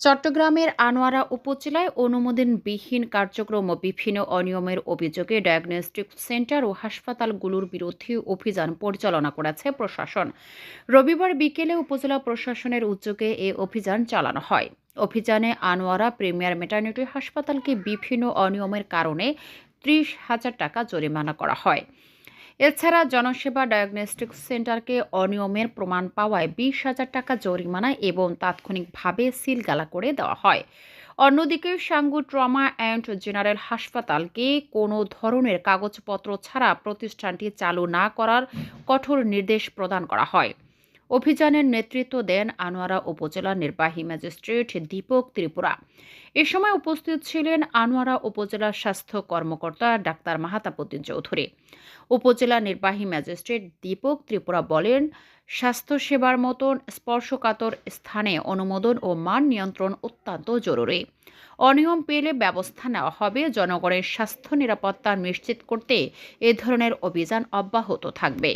চট্টগ্রামের আনোয়ারা উপজেলায় অনুমোদনবিহীন কার্যক্রম ও বিভিন্ন অনিয়মের অভিযোগে ডায়াগনস্টিক সেন্টার ও হাসপাতালগুলোর বিরুদ্ধে অভিযান পরিচালনা করেছে প্রশাসন। রবিবার বিকেলে উপজেলা প্রশাসনের উদ্যোগে এ অভিযান চালানো হয়। অভিযানে আনোয়ারা প্রিমিয়ার মেটার্নিটি হাসপাতালকে বিভিন্ন অনিয়মের কারণে ত্রিশ হাজার টাকা জরিমানা করা হয়। এছাড়া জনসেবা ডায়াগনস্টিক সেন্টারকে অনিয়মের প্রমাণ পাওয়ায় বিশ হাজার টাকা জরিমানা এবং তাৎক্ষণিকভাবে সিলগালা করে দেওয়া হয়। অন্যদিকে সাঙ্গু ট্রমা অ্যান্ড জেনারেল হাসপাতালকে কোনো ধরনের কাগজপত্র ছাড়া প্রতিষ্ঠানটি চালু না করার কঠোর নির্দেশ প্রদান করা হয়। অভিযানের নেতৃত্ব দেন আনোয়ারা উপজেলা নির্বাহী ম্যাজিস্ট্রেট দীপক ত্রিপুরা। এ সময় উপস্থিত ছিলেন আনোয়ারা উপজেলা স্বাস্থ্য কর্মকর্তা ডাক্তার মাহাতাবুদ্দিন চৌধুরী। উপজেলা নির্বাহী ম্যাজিস্ট্রেট দীপক ত্রিপুরা বলেন, স্বাস্থ্যসেবার মতন স্পর্শকাতর স্থানে অনুমোদন ও মান নিয়ন্ত্রণ অত্যন্ত জরুরি। অনিয়ম পেলে ব্যবস্থা নেওয়া হবে, জনগণের স্বাস্থ্য নিরাপত্তা নিশ্চিত করতে এ ধরনের অভিযান অব্যাহত থাকবে।